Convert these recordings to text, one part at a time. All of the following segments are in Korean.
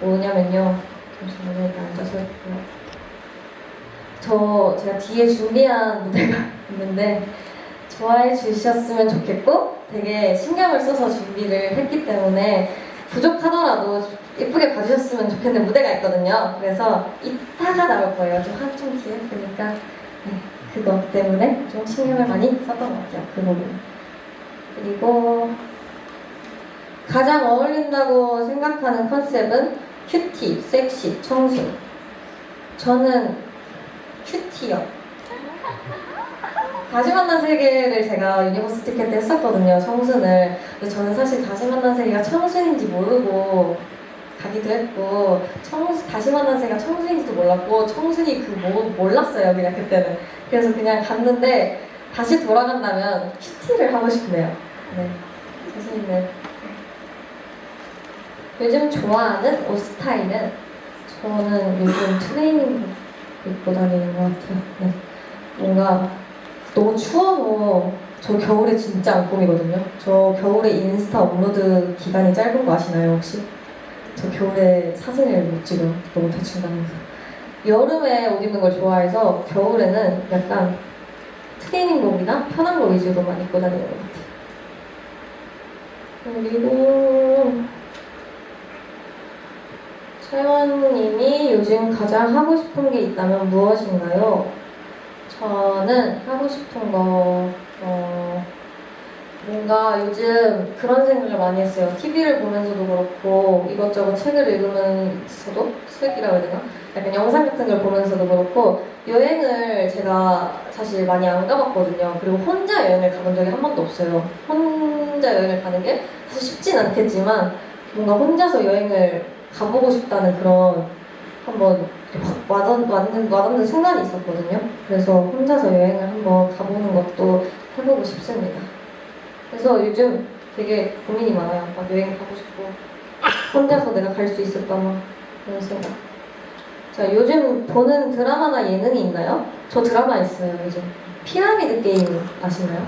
뭐냐면요. 잠시만요. 앉아서 할게요. 저 제가 뒤에 준비한 무대가 있는데 좋아해 주셨으면 좋겠고 되게 신경을 써서 준비를 했기 때문에 부족하더라도 예쁘게 봐주셨으면 좋겠는 무대가 있거든요. 그래서 이따가 나올 거예요. 좀 한좀 뒤에 그러니까 네, 그거 때문에 좀 신경을 많이 썼던 것 같아요. 그 부분. 그리고 가장 어울린다고 생각하는 컨셉은 큐티, 섹시, 청순. 저는 큐티요. 다시 만난 세계를 제가 유니버스 티켓 때 했었거든요, 청순을. 근데 저는 사실 다시 만난 세계가 청순인지 모르고 가기도 했고, 청, 다시 만난 세계가 청순인지도 몰랐고, 청순이 그 뭐, 몰랐어요, 그냥 그때는. 그래서 그냥 갔는데, 다시 돌아간다면 큐티를 하고 싶네요. 네. 있는. 요즘 좋아하는 옷 스타일은 저는 요즘 트레이닝복 입고 다니는 것 같아요. 네. 뭔가 너무 추워서 저 겨울에 진짜 안 꾸미거든요. 저 겨울에 인스타 업로드 기간이 짧은 거 아시나요 혹시? 저 겨울에 사진을 못 찍어요. 너무 대충 다녀서. 여름에 옷 입는 걸 좋아해서 겨울에는 약간 트레이닝복이나 편한 거 위주로만 입고 다니는 것 같아요. 그리고 채원님이 요즘 가장 하고 싶은 게 있다면 무엇인가요? 저는 하고 싶은 거, 어, 뭔가 요즘 그런 생각을 많이 했어요. TV를 보면서도 그렇고, 이것저것 책을 읽으면서도, 책이라고 해야 되나? 약간 영상 같은 걸 보면서도 그렇고, 여행을 제가 사실 많이 안 가봤거든요. 그리고 혼자 여행을 가본 적이 한 번도 없어요. 혼자 여행을 가는 게 사실 쉽진 않겠지만, 뭔가 혼자서 여행을 가보고 싶다는 그런 한번 와닿는, 와닿는 순간이 있었거든요. 그래서 혼자서 여행을 한번 가보는 것도 해보고 싶습니다. 그래서 요즘 되게 고민이 많아요. 막 여행 가고 싶고 혼자서 내가 갈 수 있을까 막 그런 생각. 자 요즘 보는 드라마나 예능이 있나요? 저 드라마 있어요 요즘. 피라미드 게임 아시나요?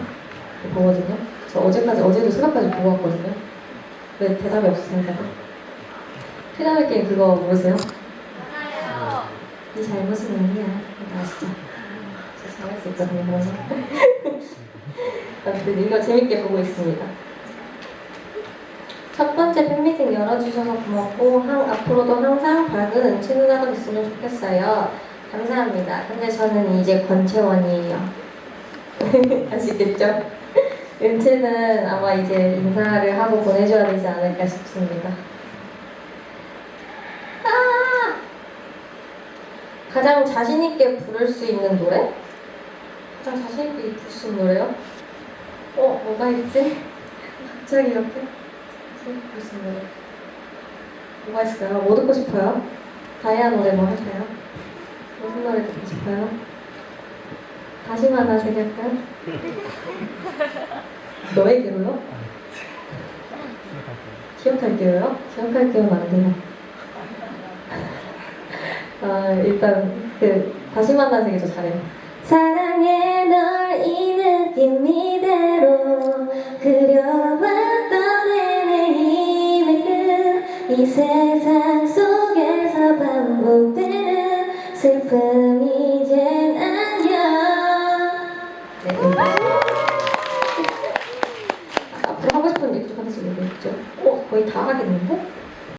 보거든요. 저 어제까지 어제도 새벽까지 보고 왔거든요. 왜 대답이? 다들? 피라미드 게임 그거 모르세요? 네 잘못은 아니야. 아시죠? 저 잘할 수 있거든요. 그래서. 아무튼 이거 재밌게 보고 있습니다. 첫 번째 팬미팅 열어주셔서 고맙고 항, 앞으로도 항상 밝은 은치 누나가 됐으면 좋겠어요. 감사합니다. 근데 저는 이제 권채원이에요. 아시겠죠? 은채는 아마 이제 인사를 하고 보내줘야 되지 않을까 싶습니다. 아! 가장 자신있게 부를 수 있는 노래? 가장 자신있게 부를 수 있는 노래요? 어, 뭐가 있지? 갑자기 이렇게 부를 수 있는 노래 뭐가 있을까요? 뭐 듣고 싶어요? 다이아 노래 뭐 할까요? 무슨 노래 듣고 싶어요? 다시 만나서 얘기할까요? 너에게로요? 기억할게요요? 기억할게요 안 돼요. 아, 일단 그 다시 만난 세계 저 잘해요. 사랑해 널 이 느낌 이대로 그려왔던 내 힘의 끝이 세상 속에서 반복되는 슬픔이 이젠 안녕 네. 앞으로 하고 싶은 얘기 좀 하나씩 얘기했죠. 어, 거의 다 하겠는데?